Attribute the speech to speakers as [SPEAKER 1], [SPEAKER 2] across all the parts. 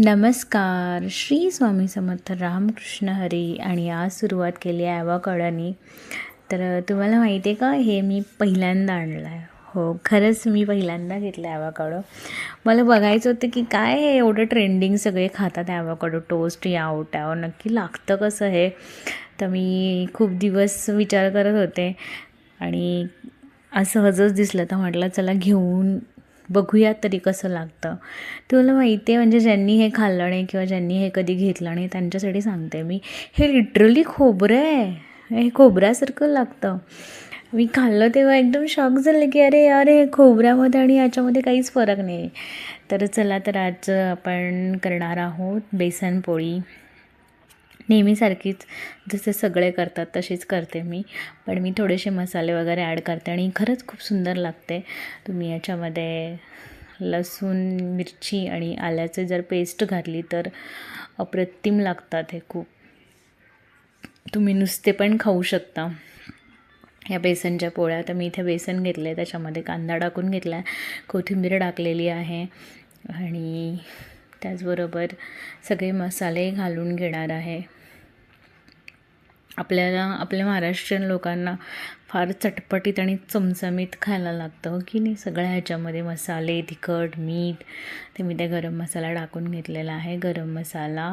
[SPEAKER 1] नमस्कार. श्री स्वामी समर्थ रामकृष्ण हरी आणि आज सुरुवात केली आहे ॲवाकडनी. तर तुम्हाला माहिती आहे का हे मी पहिल्यांदा आणलं आहे हो खरंच मी पहिल्यांदा घेतलं आहे मला बघायचं होतं की काय हे एवढं ट्रेंडिंग सगळे खातात ॲवाकडो. टोस्ट या आउट आहे. नक्की लागतं कसं हे? तर मी खूप दिवस विचार करत होते आणि असं सहजच दिसलं. तर म्हटलं चला घेऊन बघूयात तरी कसं लागतं. ते माहिती आहे म्हणजे ज्यांनी हे खाल्लं नाही किंवा ज्यांनी हे कधी घेतलं नाही त्यांच्यासाठी सांगते मी. हे लिटरली खोबरं आहे. हे खोबऱ्यासारखं लागतं. मी खाल्लं तेव्हा एकदम शॉक झालं की अरे यार हे खोबऱ्यामध्ये आणि याच्यामध्ये काहीच फरक नाही. तर चला तर आज आपण करणार आहोत बेसन पोळी. नेहमीसारखीच जसे सगळे करतात तशीच करते मी. पण मी थोडेसे मसाले वगैरे ॲड करते आणि खरंच खूप सुंदर लागते. तुम्ही याच्यामध्ये लसूण मिरची आणि आल्याचे जर पेस्ट घातली तर अप्रतिम लागतात हे खूप. तुम्ही नुसते पण खाऊ शकता. या बेसनच्या पोळ्या तर मी इथे बेसन घेतले त्याच्यामध्ये कांदा टाकून घेतला आहे कोथिंबीर टाकलेली आहे. आणि त्याचबरोबर सगळे मसाले घालून घेणार आहे. आपल्याला आपल्या महाराष्ट्रीयन लोकांना फार चटपटीत आणि चमचमीत खायला लागतं हो की नाही? सगळ्या ह्याच्यामध्ये मसाले तिखट मीठ ते मी त्या गरम मसाला टाकून घेतलेला आहे. गरम मसाला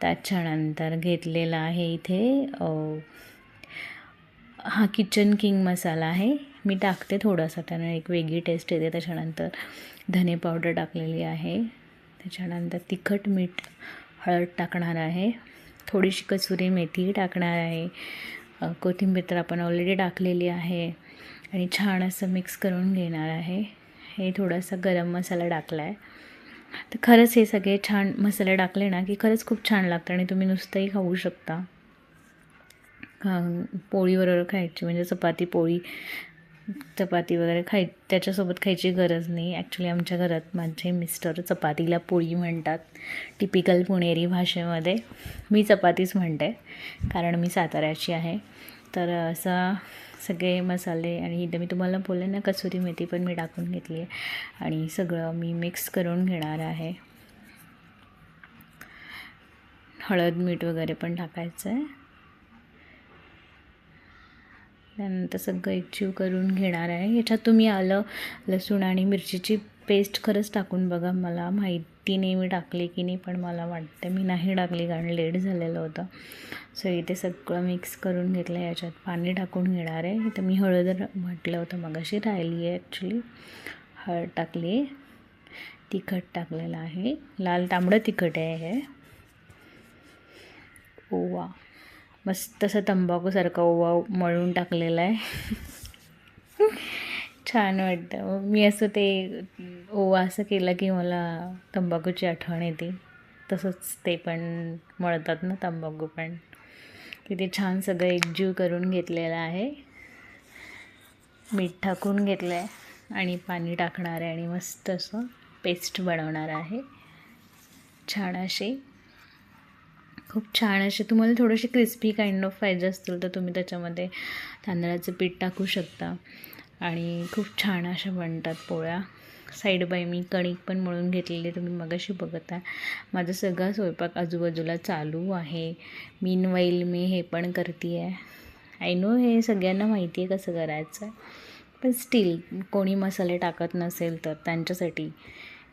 [SPEAKER 1] त्याच्यानंतर घेतलेला आहे इथे हा किचन किंग मसाला आहे. मी टाकते थोडासा त्यानं एक वेगळी टेस्ट येते. त्याच्यानंतर धने पावडर टाकलेली आहे. त्याच्यानंतर तिखट मीठ हळद टाकणार आहे. थोडीशी कसुरी मेथी टाकणार आहे. कोथिंबीर तर आपण ऑलरेडी टाकलेली आहे आणि छान असं मिक्स करून घेणार आहे. हे थोडासा गरम मसाला टाकला आहे तर खरंच हे सगळे छान मसाले टाकले ना की खरंच खूप छान लागतं आणि तुम्ही नुसतंही खाऊ शकता. पोळीबरोबर खायची म्हणजे चपाती पोळी चपाती वगैरे खाय त्याच्यासोबत खायची गरज नाही. ॲक्च्युली आमच्या घरात माझे मिस्टर चपातीला पोळी म्हणतात. टिपिकल पुणेरी भाषेमध्ये मी चपातीच म्हणते कारण मी साताऱ्याची आहे. तर असा सगळे मसाले आणि इथं मी तुम्हाला बोलले ना कसुरी मेथी पण मी टाकून घेतली आहे. आणि सगळं मी मिक्स करून घेणार आहे. हळद मीठ वगैरे पण टाकायचं आहे. त्यानंतर सगळं एकजीव करून घेणार आहे. याच्यात तुम्ही आलं लसूण आणि मिरचीची पेस्ट खरंच टाकून बघा. मला माहिती नाही मी टाकली की नाही पण मला वाटते मी नाही टाकली कारण लेट झालेलं होतं. सो इथे सगळं मिक्स करून घेतलं आहे याच्यात पाणी टाकून घेणार आहे. इथं मी हळद म्हटलं होतं मग अशी राहिली आहे ॲक्च्युली हळद टाकली आहे. तिखट टाकलेलं आहे. लाल तांबडं तिखट आहे हे. ओवा. मस्त असं तंबाखूसारखा ओवा मळून टाकलेला आहे. छान वाटतं. मी असं ते ओवा असं केलं की मला तंबाखूची आठवण येते. तसंच ते पण मळतात ना तंबाखू पण. तिथे छान सगळं एकजीव करून घेतलेलं आहे. मीठ टाकून घेतलं आहे आणि पाणी टाकणार आहे आणि मस्त असं पेस्ट बनवणार आहे. छान अशी खूप छान असे तुम्हाला थोडेसे क्रिस्पी काइंड ऑफ पाहिजे असतील तर तुम्ही त्याच्यामध्ये तांदळाचं पीठ टाकू शकता. आणि खूप छान अशा बनतात पोळ्या. साईड बाय मी कणिक पण मळून घेतलेली तुम्ही मगाशी बघत. आहे माझा सगळा स्वयंपाक आजूबाजूला चालू आहे. मीन वाईल मी हे पण करते आहे आय नो हे सगळ्यांना माहिती आहे कसं करायचं. पण स्टील कोणी मसाले टाकत नसेल तर त्यांच्यासाठी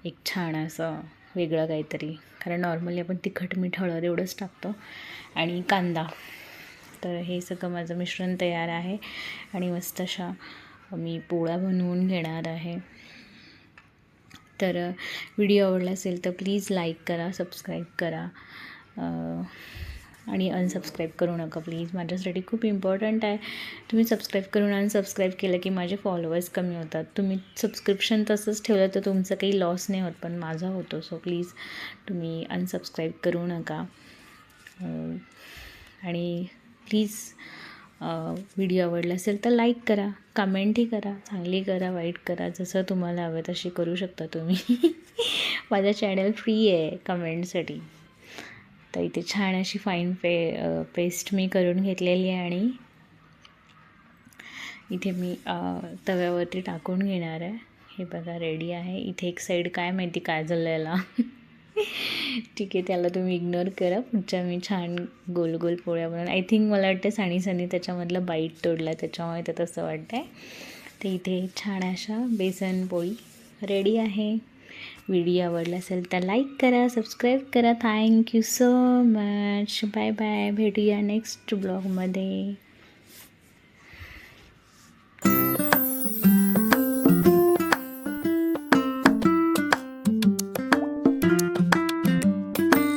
[SPEAKER 1] एक छान असं वेगळं काहीतरी. कारण नॉर्मली आपण तिखट मीठ हळद एवढंच टाकतो. आणि कांदा. तर हे सगळं माझं मिश्रण तयार आहे. आणि मस्त अशा मी पोळ्या बनवून घेणार आहे. तर व्हिडिओ आवडला असेल तर प्लीज लाईक करा सबस्क्राईब करा. आणि अनसबस्क्राईब करू नका प्लीज माझ्यासाठी खूप इम्पॉर्टंट आहे. तुम्ही सबस्क्राईब करून अनसबस्क्राईब केलं की माझे फॉलोअर्स कमी होतात. तुम्ही सबस्क्रिप्शन तसंच ठेवलं तर तुमचं काही लॉस नाही होत पण माझा होतो. सो प्लीज तुम्ही अनसबस्क्राईब करू नका. आणि प्लीज व्हिडिओ आवडला असेल तर लाईक करा कमेंटही करा चांगली करा वाईट करा जसं तुम्हाला हवं तशी करू शकता तुम्ही. माझा चॅनल फ्री आहे कमेंटसाठी तर इथे छान अशी फाईन पे पेस्ट मी करून घेतलेली आहे आणि इथे मी तव्यावरती टाकून घेणार आहे. हे बघा रेडी आहे. इथे एक साईड काय माहिती काय झालं याला ठीक आहे त्याला तुम्ही इग्नोर करा. पुढच्या मी छान गोल गोल पोळ्या बनवून आय थिंक मला वाटतं साणीसानी त्याच्यामधलं बाईट तोडला त्याच्यामुळे तर तसं वाटतं आहे तर इथे छान अशा बेसन पोळी रेडी आहे. व्हिडिओ आवडला असेल तर लाईक करा सबस्क्राईब करा. Thank you so much bye bye भेटूया नेक्स्ट ब्लॉगमध्ये